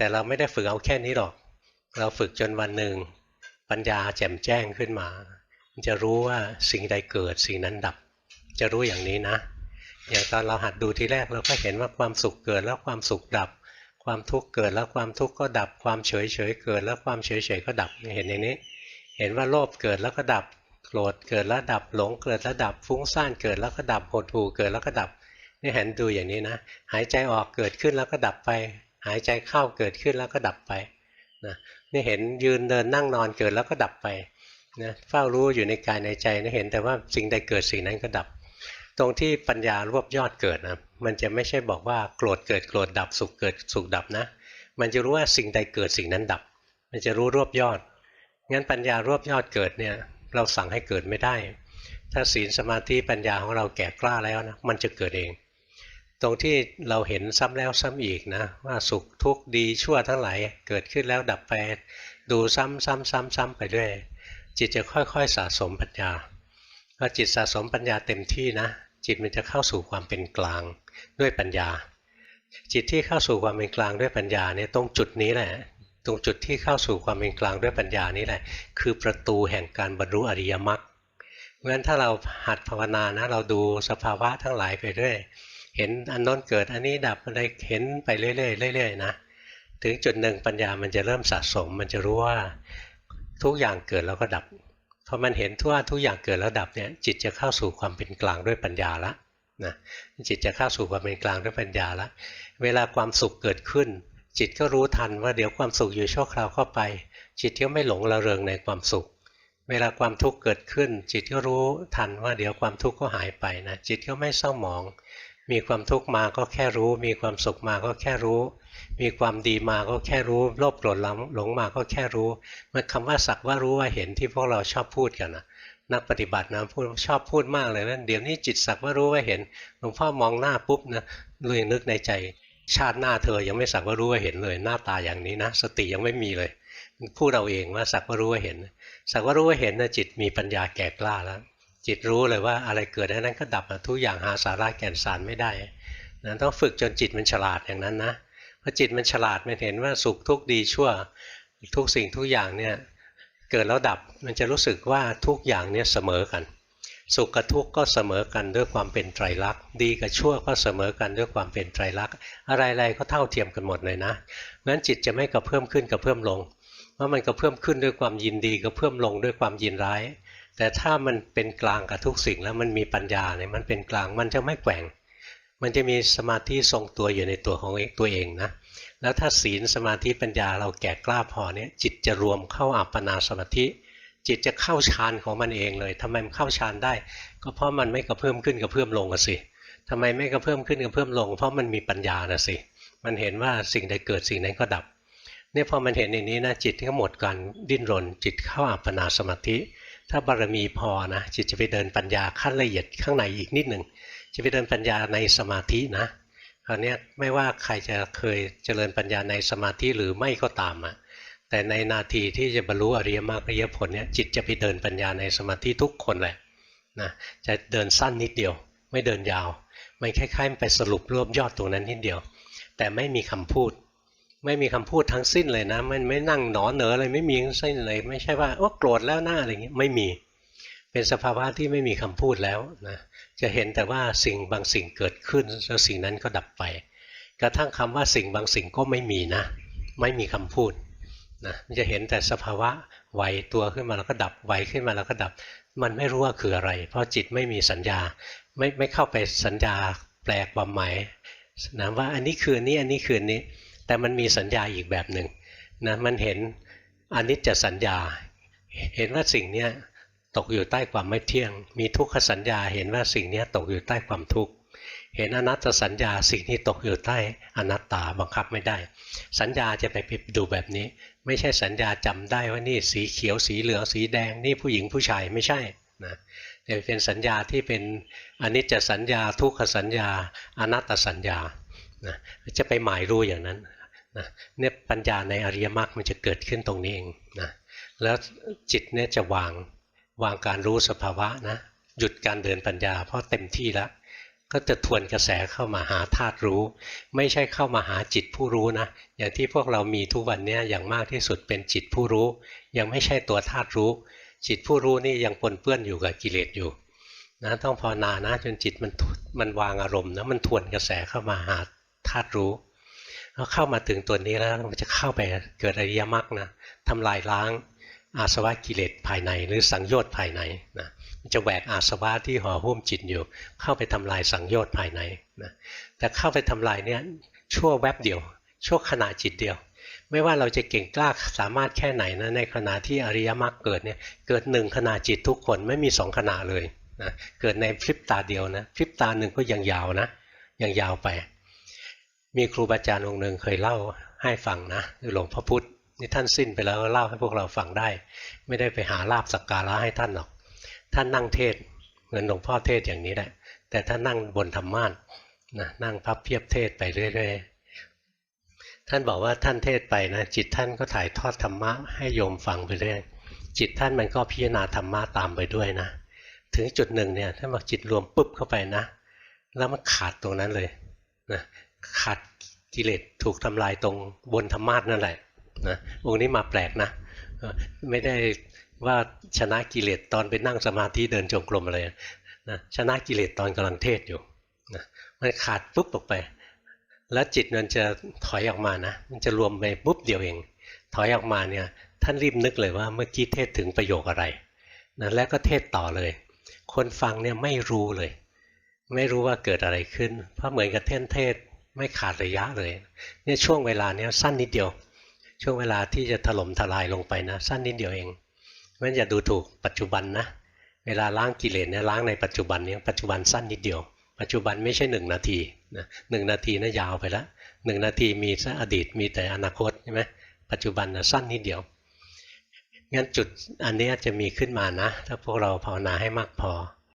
แต่เราไม่ได้ฝึกเอาแค่นี้หรอก เราฝึกจนวันหนึ่งปัญญาแจ่มแจ้งขึ้นมา จะรู้ว่าสิ่งใดเกิดสิ่งนั้นดับ จะรู้อย่างนี้นะ อย่างตอนเราหัดดูทีแรกเราก็เห็นว่าความสุขเกิดแล้วความสุขดับ ความทุกข์เกิดแล้วความทุกข์ก็ดับ ความเฉยเฉยเกิดแล้วความเฉยเฉยก็ดับ เห็นอย่างนี้ เห็นว่าโลภเกิดแล้วก็ดับ โกรธเกิดแล้วดับ หลงเกิดแล้วดับ ฟุ้งซ่านเกิดแล้วก็ดับ หดหู่เกิดแล้วก็ดับ นี่เห็นดูอย่างนี้นะ หายใจออกเกิดขึ้นแล้วก็ดับไป หายใจเข้าเกิดขึ้นแล้วก็ดับไปนะนี่เห็นยืนเดินนั่งนอนเกิดแล้วก็ดับไปนะเฝ้ารู้อยู่ในกายในใจนะเห็นแต่ว่าสิ่งใดเกิดสิ่งนั้นก็ดับ ตรงที่ปัญญารวบยอดเกิดนะมันจะไม่ใช่บอกว่าโกรธเกิดโกรธดับสุขเกิดสุขดับนะ มันจะรู้ว่าสิ่งใดเกิดสิ่งนั้นดับ มันจะรู้รวบยอดงั้นปัญญารวบยอดเกิดเนี่ยเราสั่งให้เกิดไม่ได้ ถ้าศีลสมาธิปัญญาของเราแก่กล้าแล้วนะมันจะเกิดเอง ตรงที่เราเห็นซ้ำแล้วซ้ำอีกนะว่าสุขทุกข์ดีชั่วทั้งหลายเกิดขึ้นแล้วดับไปดูซ้ำซ้ำซ้ำซ้ำไปเรื่อยจิตจะค่อยๆสะสมปัญญาพอจิตสะสมปัญญาเต็มที่นะ จิตมันจะเข้าสู่ความเป็นกลางด้วยปัญญา จิตที่เข้าสู่ความเป็นกลางด้วยปัญญาเนี่ยตรงจุดนี้แหละ ตรงจุดที่เข้าสู่ความเป็นกลางด้วยปัญญานี่แหละ คือประตูแห่งการบรรลุอริยมรรคเพราะฉะนั้นถ้าเราหัดภาวนานะเราดูสภาวะทั้งหลายไปเรื่อย เห็นอันน้นเกิดอันนี้ดับอะไรเห็นไปเรื่อยๆเรื่อยๆนะถึงจุดหนึ่งปัญญามันจะเริ่มสะสม มันจะรู้ว่าทุกอย่างเกิดแล้วก็ดับพอมันเห็นทั่วทุกอย่างเกิดแล้วดับเนี่ยจิตจะเข้าสู่ความเป็นกลางด้วยปัญญาละนะจิตจะเข้าสู่ความเป็นกลางด้วยปัญญาละเวลาความสุขเกิดขึ้น จิตก็รู้ทันว่าเดี๋ยวความสุขอยู่ชั่วคราวเข้าไป จิตก็ไม่หลงระเริงในความสุข เวลาความทุกข์เกิดขึ้น จิตก็รู้ทันว่าเดี๋ยวความทุกข์ก็หายไปนะจิตก็ไม่เศร้าหมอง มีความทุกข์มาก็แค่รู้ มีความสุขมาก็แค่รู้ มีความดีมาก็แค่รู้ โลภโกรธหลงมาก็แค่รู้ มันคำว่าสักว่ารู้ว่าเห็นที่พวกเราชอบพูดกันนะนักปฏิบัตินะพูดชอบพูดมากเลยนะเดี๋ยวนี้จิตสักว่ารู้ว่าเห็นหลวงพ่อมองหน้าปุ๊บนะเลยนึกในใจ ชาติหน้าเธอยังไม่สักว่ารู้ว่าเห็นเลย หน้าตาอย่างนี้นะ สติยังไม่มีเลยพูดเราเองว่าสักว่ารู้ว่าเห็น สักว่ารู้ว่าเห็นนะจิตมีปัญญาแก่กล้าแล้ว จิตรู้เลยว่าอะไรเกิดนั้นก็ดับทุกอย่างหาสาระแก่นสารไม่ได้นะต้องฝึกจนจิตมันฉลาดอย่างนั้นนะพอจิตมันฉลาดมันเห็นว่าสุขทุกข์ดีชั่วทุกสิ่งทุกอย่างเนี่ยเกิดแล้วดับมันจะรู้สึกว่าทุกอย่างเนี่ยเสมอกัน สุขกับทุกข์ก็เสมอกันด้วยความเป็นไตรลักษณ์ดีกับชั่วก็เสมอกันด้วยความเป็นไตรลักษณ์อะไรๆก็เท่าเทียมกันหมดเลยนะงั้นจิตจะไม่กระเพิ่มขึ้นกระเพิ่มลงเพรามันกระเพิ่มขึ้นด้วยความยินดีกระเพิ่มลงด้วยความยินร้าย แต่ถ้ามันเป็นกลางกับทุกสิ่งแล้วมันมีปัญญาเนี่ยมันเป็นกลางมันจะไม่แกว่ง มันจะมีสมาธิทรงตัวอยู่ในตัวของตัวเองนะแล้วถ้าศีลสมาธิปัญญาเราแก่กล้าพอเนี่ยจิตจะรวมเข้าอัปปนาสมาธิ จิตจะเข้าฌานของมันเองเลยทำไมมันเข้าฌานได้ ก็เพราะมันไม่กระเพิ่มขึ้นกระเพิ่มลงอะสิทำไมไม่กระเพิ่มขึ้นกระเพิ่มลง เพราะมันมีปัญญานะสิมันเห็นว่าสิ่งใดเกิดสิ่งนั้นก็ดับเนี่ยพอมันเห็นอย่างนี้นะจิตก็หมดการดิ้นรน จิตเข้าอัปปนาสมาธิ ถ้าบารมีพอนะจิตจะไปเดินปัญญาขั้นละเอียดข้างในอีกนิดหนึ่งจะไปเดินปัญญาในสมาธินะคราวนี้ไม่ว่าใครจะเคยเจริญปัญญาในสมาธิหรือไม่ก็ตามอะแต่ในนาทีที่จะบรรลุอริยมรรคอริยผลเนี่ยจิตจะไปเดินปัญญาในสมาธิทุกคนแหละนะจะเดินสั้นนิดเดียว ไม่เดินยาว มันคล้ายๆไปสรุปรวบยอดตรงนั้นนิดเดียว แต่ไม่มีคำพูด ไม่มีคำพูดทั้งสิ้นเลยนะ มันไม่นั่งหนอเหนออะไรไม่มีทั้งสิ้นเลย ไม่ใช่ว่าโอ้โกรธแล้วหน้าอะไรอย่างเงี้ยไม่มี เป็นสภาวะที่ไม่มีคำพูดแล้วนะจะเห็นแต่ว่าสิ่งบางสิ่งเกิดขึ้นแล้วสิ่งนั้นก็ดับไป กระทั่งคำว่าสิ่งบางสิ่งก็ไม่มีนะ ไม่มีคำพูดนะมันจะเห็นแต่สภาวะไหวตัวขึ้นมาแล้วก็ดับไหวขึ้นมาแล้วก็ดับ มันไม่รู้ว่าคืออะไร เพราะจิตไม่มีสัญญา ไม่ไม่เข้าไปสัญญาแปลกบำหมายนะว่าอันนี้คือนี้อันนี้คือนี้ แต่มันมีสัญญาอีกแบบหนึ่งนะมันเห็นอนิจจสัญญา เห็นว่าสิ่งนี้ตกอยู่ใต้ความไม่เที่ยง มีทุกขสัญญา เห็นว่าสิ่งนี้ตกอยู่ใต้ความทุกข์เห็นอนัตตสัญญาสิ่งที่ตกอยู่ใต้อนัตตาบังคับไม่ได้ สัญญาจะไปดูแบบนี้ ไม่ใช่สัญญาจำได้ว่านี่สีเขียวสีเหลืองสีแดง นี่ผู้หญิงผู้ชายไม่ใช่นะแต่เป็นสัญญาที่เป็นอนิจจสัญญา ทุกขสัญญา อนัตตสัญญานะจะไปหมายรู้อย่างนั้น นะเนี่ยปัญญาในอริยมรรคมันจะเกิดขึ้นตรงนี้เองนะแล้วจิตเนี่ยจะวางวางการรู้สภาวะนะหยุดการเดินปัญญา เพราะเต็มที่แล้ว ก็จะทวนกระแสเข้ามาหาธาตุรู้ ไม่ใช่เข้ามาหาจิตผู้รู้นะอย่างที่พวกเรามีทุกวันนี้อย่างมากที่สุดเป็นจิตผู้รู้ ยังไม่ใช่ตัวธาตุรู้ จิตผู้รู้นี่ยังปนเปื้อนอยู่กับกิเลสอยู่นะต้องภาวนานะจนจิตมันมันวางอารมณ์นะมันทวนกระแสเข้ามาหาธาตุรู้ แล้วเข้ามาถึงตัวนี้แล้วมันจะเข้าไปเกิดอริยมรรคนะทำลายล้างอาสวะกิเลสภายในหรือสังโยชน์ภายในนะมันจะแหวกอาสวะที่ห่อหุ้มจิตอยู่ เข้าไปทำลายสังโยชน์ภายในนะแต่เข้าไปทำลายเนี่ยชั่วแวบเดียว ชั่วขณะจิตเดียว ไม่ว่าเราจะเก่งกล้าสามารถแค่ไหนนะในขณะที่อริยมรรคเกิดเนี่ยเกิดหนึ่งขณะจิตทุกคนไม่มีสองขณะเลยนะเกิดในพริบตาเดียวนะพริบตาหนึ่งก็ยังยาวนะยังยาวไป มีครูบาอาจารย์องค์หนึ่งเคยเล่าให้ฟังนะคือหลวงพ่อพุธนี่ท่านสิ้นไปแล้วเล่าให้พวกเราฟังได้ ไม่ได้ไปหาลาบสักการะให้ท่านหรอก ท่านนั่งเทศเหมือนหลวงพ่อเทศอย่างนี้แหละแต่ท่านนั่งบนธรรมาทนะนั่งพับเพียบเทศไปเรื่อยๆท่านบอกว่าท่านเทศไปนะจิตท่านก็ถ่ายทอดธรรมะให้โยมฟังไปเรื่อยจิตท่านมันก็พิจารณาธรรมะตามไปด้วยนะ ถึงจุดหนึ่งเนี่ยท่านบอกจิตรวมปุ๊บเข้าไปนะ แล้วมันขาดตรงนั้นเลยนะ ขาดกิเลสถูกทำลายตรงบนธรรมาทนั่นแหละนะองค์นี้มาแปลกนะ ไม่ได้ว่าชนะกิเลสตอนไปนั่งสมาธิเดินจงกรมอะไรนะชนะกิเลสตอนกำลังเทศอยู่นะมันขาดปุ๊บออกไป แล้วจิตมันจะถอยออกมานะ มันจะรวมไปปุ๊บเดียวเอง ถอยออกมาเนี่ยท่านรีบนึกเลยว่าเมื่อกี้เทศถึงประโยคอะไรนะแล้วก็เทศต่อเลย คนฟังเนี่ยไม่รู้เลย ไม่รู้ว่าเกิดอะไรขึ้น เพราะเหมือนกับเทศเทศ ไม่ขาดระยะเลยเนี่ยช่วงเวลาเนี้ยสั้นนิดเดียว ช่วงเวลาที่จะถล่มทลายลงไปนะ สั้นนิดเดียวเองมันอย่าดูถูกปัจจุบันนะเวลาล้างกิเลสเนี่ยล้างในปัจจุบันนี้ปัจจุบันสั้นนิดเดียว ปัจจุบันไม่ใช่หนึ่งนาทีนะหนึ่งนาทีน่ะยาวไปแล้วหนึ่งนาทีมีแต่อดีตมีแต่อนาคตใช่ไหมปัจจุบันนะสั้นนิดเดียวงั้นจุดอันนี้จะมีขึ้นมานะ ถ้าพวกเราภาวนาให้มากพอ